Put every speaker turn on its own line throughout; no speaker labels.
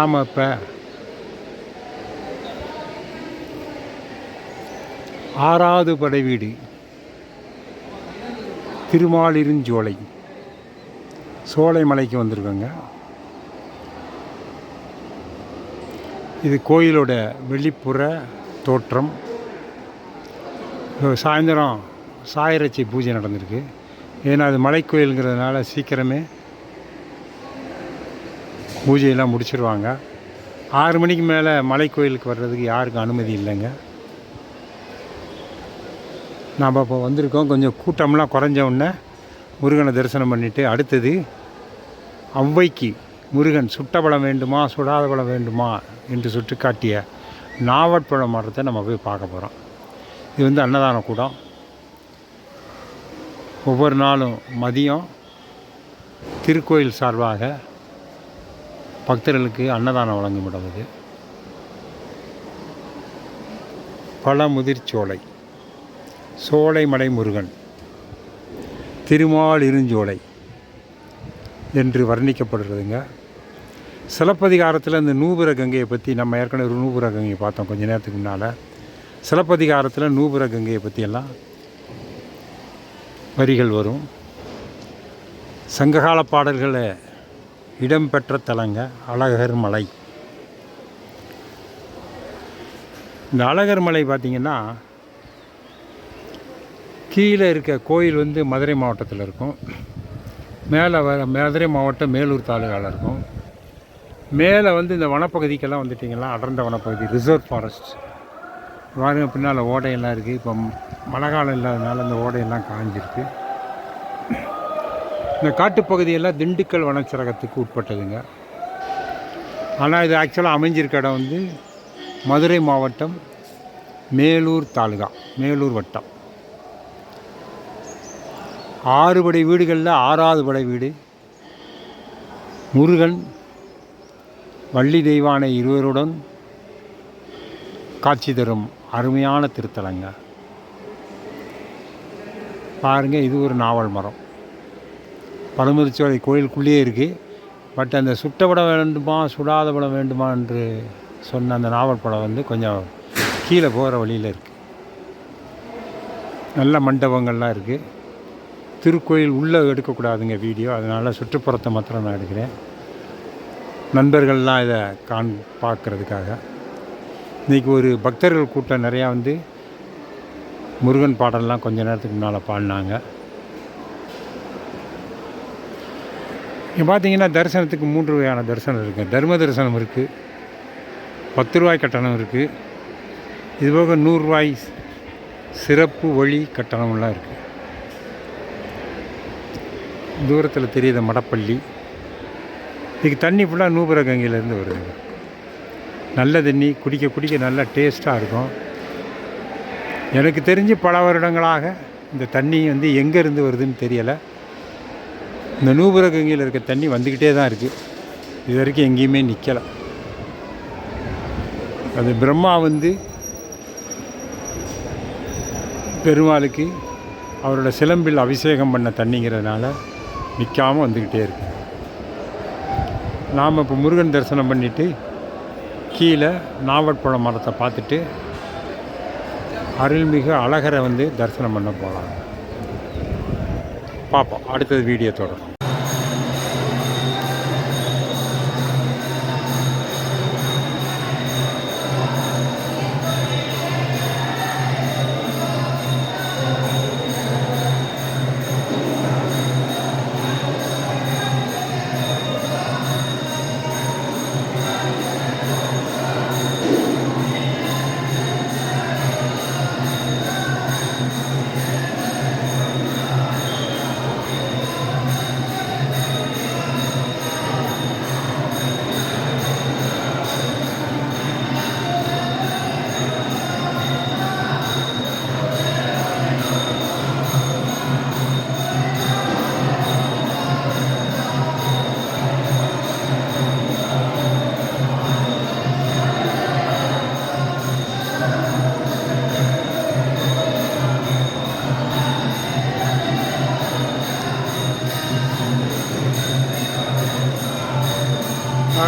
நாம் இப்போ ஆறாவது படை வீடு. திருமாலிருஞ்சோலை. சோலை மலைக்கு வந்திருக்கோங்க. இது கோயிலோட வெளிப்புற தோற்றம். சாயந்தரம் சாயரட்சி பூஜை நடந்திருக்கு. ஏன்னா அது மலைக்கோயிலுங்கிறதுனால சீக்கிரமே பூஜையெல்லாம் முடிச்சிருவாங்க. ஆறு மணிக்கு மேலே மலைக்கோயிலுக்கு வர்றதுக்கு யாருக்கும் அனுமதி இல்லைங்க. நாம் இப்போ வந்திருக்கோம். கொஞ்சம் கூட்டம்லாம் குறைஞ்ச உடனே முருகனை தரிசனம் பண்ணிவிட்டு அடுத்தது ஔவைக்கு முருகன் சுட்ட பழம் வேண்டுமா சுடாத பழம் வேண்டுமா என்று சுட்டிக்காட்டிய நாவற்பழ மரத்தை நம்ம போய் பார்க்க போகிறோம் இது வந்து அன்னதான கூடம். ஒவ்வொரு நாளும் மதியம் திருக்கோயில் சார்பாக பக்தர்களுக்கு அன்னதானம் வழங்கப்படுவது. பழமுதிர்ச்சோலை சோலைமலை முருகன் திருமால் இருஞ்சோலை என்று வர்ணிக்கப்படுறதுங்க. சிலப்பதிகாரத்தில் இந்த நூபுர கங்கையை பற்றி நம்ம ஏற்கனவே ஒரு நூபுர கங்கையை பார்த்தோம் கொஞ்ச நேரத்துக்கு முன்னால். சிலப்பதிகாரத்தில் நூபுர கங்கையை பற்றியெல்லாம் வரிகள் வரும். சங்ககால பாடல்களை இடம்பெற்ற தலங்க அழகர் மலை. இந்த அழகர் மலை பார்த்திங்கன்னா கீழே இருக்க கோயில் வந்து மதுரை மாவட்டத்தில் இருக்கும். மேலே வர மதுரை மாவட்டம் மேலூர் தாலுகாவில் இருக்கும். மேலே வந்து இந்த வனப்பகுதிக்கெல்லாம் வந்துட்டிங்கன்னா அடர்ந்த வனப்பகுதி ரிசர்வ் ஃபாரஸ்ட். பாருங்க பின்னால் ஓடையெல்லாம் இருக்குது இப்போ மழை காலம் இல்லாதனால அந்த ஓடையெல்லாம் காஞ்சிருக்கு. இந்த காட்டுப்பகுதியெல்லாம் திண்டுக்கல் வனச்சரகத்துக்கு உட்பட்டதுங்க. ஆனால் இது ஆக்சுவலாக அமைஞ்சிருக்க இடம் வந்து மதுரை மாவட்டம் மேலூர் தாலுகா மேலூர் வட்டம். ஆறு படை வீடுகளில் ஆறாவது படை வீடு. முருகன் வள்ளி தெய்வானை இருவருடன் காட்சி தரும் அருமையான திருத்தலங்க. பாருங்கள் இது ஒரு நாவல் மரம். பழமுதிர்ச்சோலை கோயிலுக்குள்ளேயே இருக்குது பட் அந்த சுட்ட படம் வேண்டுமா சுடாத படம் வேண்டுமா என்று சொன்ன அந்த நாவல் படம் வந்து கொஞ்சம் கீழே போகிற வழியில் இருக்குது நல்ல மண்டபங்கள்லாம் இருக்குது திருக்கோயில் உள்ளே எடுக்கக்கூடாதுங்க வீடியோ. அதனால் சுற்றுப்புறத்தை மாத்திரம் நான் எடுக்கிறேன். நண்பர்கள்லாம் இதை காண் பார்க்குறதுக்காக. இன்றைக்கி ஒரு பக்தர்கள் கூட்டம் நிறையா வந்து முருகன் பாடல்லாம் கொஞ்ச நேரத்துக்கு முன்னால் பாடினாங்க. இங்கே பார்த்தீங்கன்னா தரிசனத்துக்கு மூன்று வகையான தரிசனம் இருக்குது தர்ம தரிசனம் இருக்குது பத்து ரூபாய் கட்டணம் இருக்குது இதுபோக நூறுரூவாய் சிறப்பு வழி கட்டணம்லாம் இருக்குது தூரத்தில் தெரியுத மடப்பள்ளி. இதுக்கு தண்ணி ஃபுல்லாக நூபுர கங்கையிலேருந்து வருதுங்க நல்ல தண்ணி குடிக்க குடிக்க நல்லா டேஸ்ட்டாக இருக்கும். எனக்கு தெரிஞ்சு பல வருடங்களாக இந்த தண்ணி வந்து எங்கேருந்து வருதுன்னு தெரியலை. இந்த நூபுர கங்கையில் இருக்க தண்ணி வந்துக்கிட்டே தான் இருக்குது இது வரைக்கும் எங்கேயுமே நிற்கலை அது பிரம்மா வந்து பெருமாளுக்கு அவரோட சிலம்பில் அபிஷேகம் பண்ண தண்ணிங்கிறதுனால நிற்காமல் வந்துக்கிட்டே இருக்கு. நாம் இப்போ முருகன் தரிசனம் பண்ணிவிட்டு கீழே நாவற்பழம் மரத்தை பார்த்துட்டு அருள்மிகு அழகரை வந்து தரிசனம் பண்ண போகலாம் பார்ப்போம். அடுத்தது வீடியோ தொடரும்.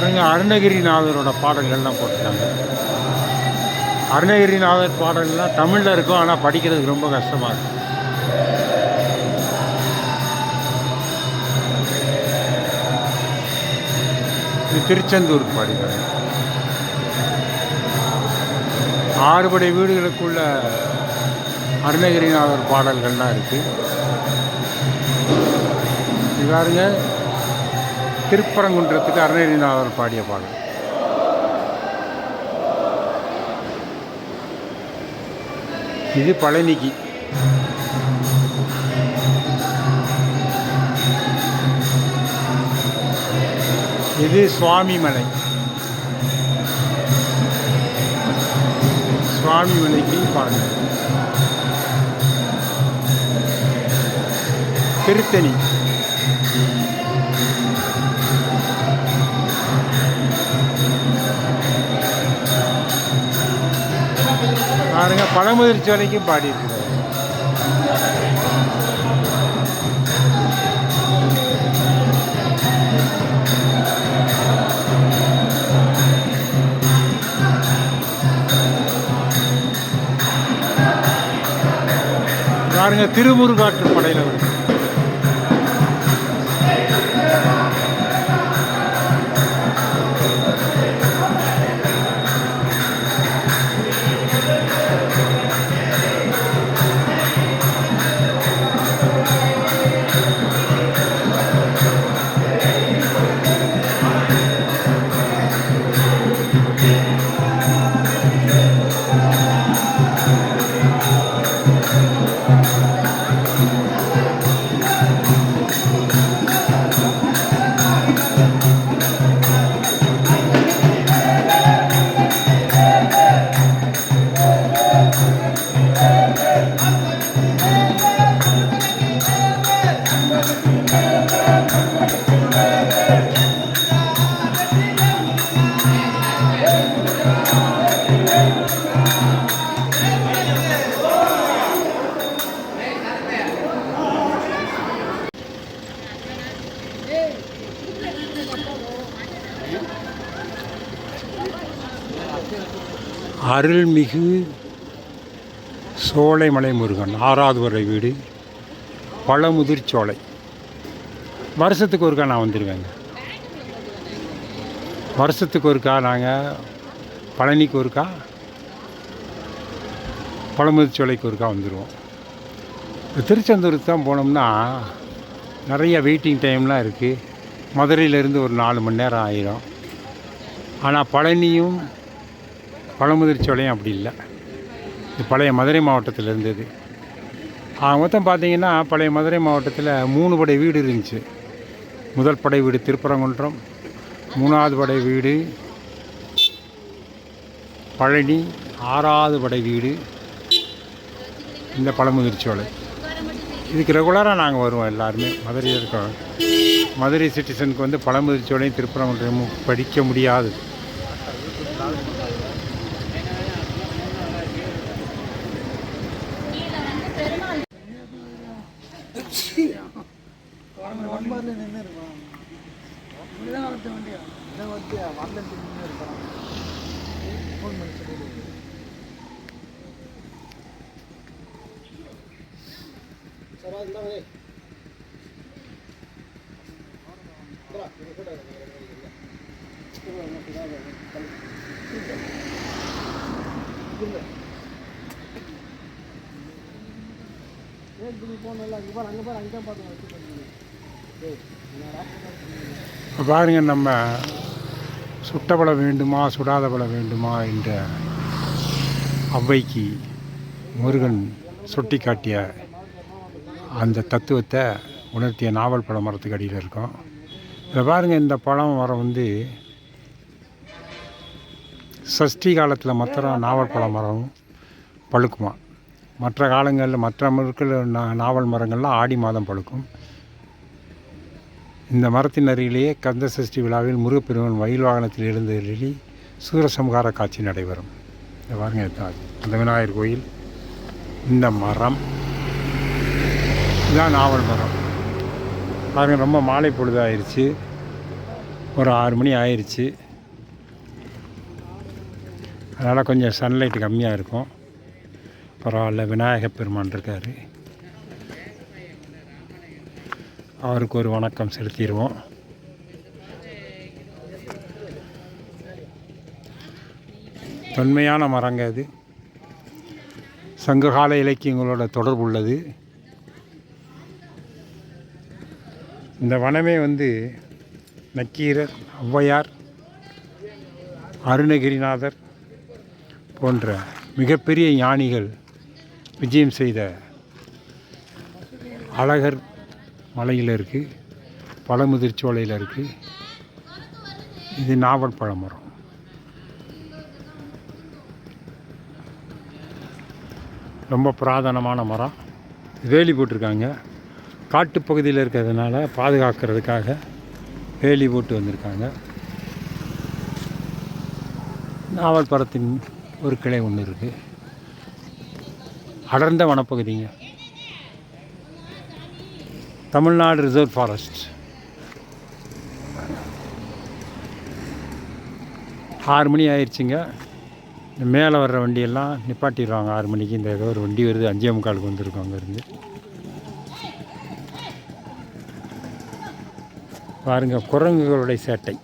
பாருங்க அருணகிரிநாதரோட பாடல்கள்லாம் போட்டிருக்காங்க. அருணகிரிநாதர் பாடல்கள்லாம் தமிழில் இருக்கும் ஆனால் படிக்கிறதுக்கு ரொம்ப கஷ்டமாக இருக்கும். இது திருச்செந்தூர் பாடிக்கிறாங்க ஆறுபடை வீடுகளுக்குள்ள அருணகிரிநாதர் பாடல்கள்லாம் இருக்குது இது பாருங்கள் திருப்பரங்குன்றத்துக்கு அருணகிரிநாதர் பாடிய பாடல். இது பழனிக்கு. இது சுவாமி மலை சுவாமி மலைக்கு பாடல். திருத்தணி. பழமுதிர்ச்சி வரைக்கும் பாடியிருக்கிறார் பாருங்க திருமுருகாற்று படையில் வருது அருள்மிகு சோலைமலை முருகன் ஆறாவது வரை வீடு பழமுதிர் சோலை. வருஷத்துக்கு ஒருக்கா நான் வந்துடுவேங்க வருஷத்துக்கு ஒருக்கா நாங்கள் பழனிக்கு ஒருக்கா பழமுதிர் சோலைக்கு ஒருக்கா வந்துடுவோம் இப்போ திருச்செந்தூருக்கு தான் போனோம்னா நிறைய வெயிட்டிங் டைம்லாம் இருக்குது மதுரையிலேருந்து ஒரு நாலு மணி நேரம் ஆயிரும். ஆனால் பழனியும் பழமுதிர் சோலையும் அப்படி இல்லை. பழைய மதுரை மாவட்டத்தில் இருந்தது. ஆக மொத்தம் பார்த்தீங்கன்னா பழைய மதுரை மாவட்டத்தில் மூணு படை வீடு இருந்துச்சு. முதல் படை வீடு திருப்பரங்குன்றம் மூணாவது படை வீடு பழனி ஆறாவது படை வீடு இந்த பழமுதிர்ச்சோலை. இதுக்கு ரெகுலராக நாங்கள் வருவோம் எல்லாருமே. மதுரையில் இருக்கோம் மதுரை சிட்டிசனுக்கு வந்து பழமுதிர்ச்சோலையும் திருப்பரங்குன்றமும் படிக்க முடியாது
சரா போனல அங்கே பாரு அங்கே பாரு அங்கே தான் பார்த்து
பாருங்க நம்ம சுட்டபல வேண்டுமா சுடாதபட வேண்டுமா என்ற ஔவைக்கு முருகன் சுட்டி காட்டிய அந்த தத்துவத்தை உணர்த்திய நாவல் பழ மரத்துக்கு அடியில் இருக்கும். இதை பாருங்கள் இந்த பழம் மரம் வந்து சஷ்டி காலத்தில் மாத்திரம் நாவல் பழ மரம் பழுக்குமா? மற்ற காலங்களில் மற்ற மருக்கள் நா- நாவல் மரங்கள்லாம் ஆடி மாதம் பழுக்கும். இந்த மரத்தின் அருகிலேயே கந்த சஷ்டி விழாவில் முருகப்பெருமான் மயில் வாகனத்தில் எழுந்தருளி சூரசம்ஹார காட்சி நடைபெறும். இதை பாருங்க. அந்த விநாயகர் கோயில் இந்த மரம். இதான் நாவல் மரம். பாருங்க ரொம்ப மாலை பொழுதாயிருச்சு. ஒரு ஆறு மணி ஆயிடுச்சு அதனால் கொஞ்சம் சன்லைட் கம்மியாக இருக்கும். பரவாயில்ல விநாயகப் பெருமான் இருக்கார். அவருக்கு ஒரு வணக்கம் செலுத்திடுவோம். தொன்மையான மரங்க அது. சங்ககால இலக்கியங்களோட தொடர்பு உள்ளது. இந்த வனமே வந்து நக்கீரர் ஔவையார் அருணகிரிநாதர் போன்ற மிகப்பெரிய ஞானிகள் விஜயம் செய்த அழகர் மலையில் இருக்குது பழமுதிர்ச்சோலையில் இருக்குது இது நாவல் பழமரம். ரொம்ப புராதனமான மரம். வேலி போட்டிருக்காங்க. காட்டுப் பகுதியில் இருக்கிறதுனால பாதுகாக்கிறதுக்காக வேலி போட்டு வந்திருக்காங்க. நாவல் படத்தின் ஒரு கிளை ஒன்று இருக்குது அடர்ந்த வனப்பகுதிங்க. Tamil Nadu reserve forest. ஆறு மணி ஆயிடுச்சுங்க. மேலே வர்ற வண்டியெல்லாம் நிப்பாட்டிடுவாங்க. ஆறு மணிக்கு இந்த ஏதோ ஒரு வண்டி வருது. அஞ்சே முக்காலுக்கு வந்திருக்கோம் அங்கேருந்து. பாருங்கள் குரங்குகளுடைய சேட்டை.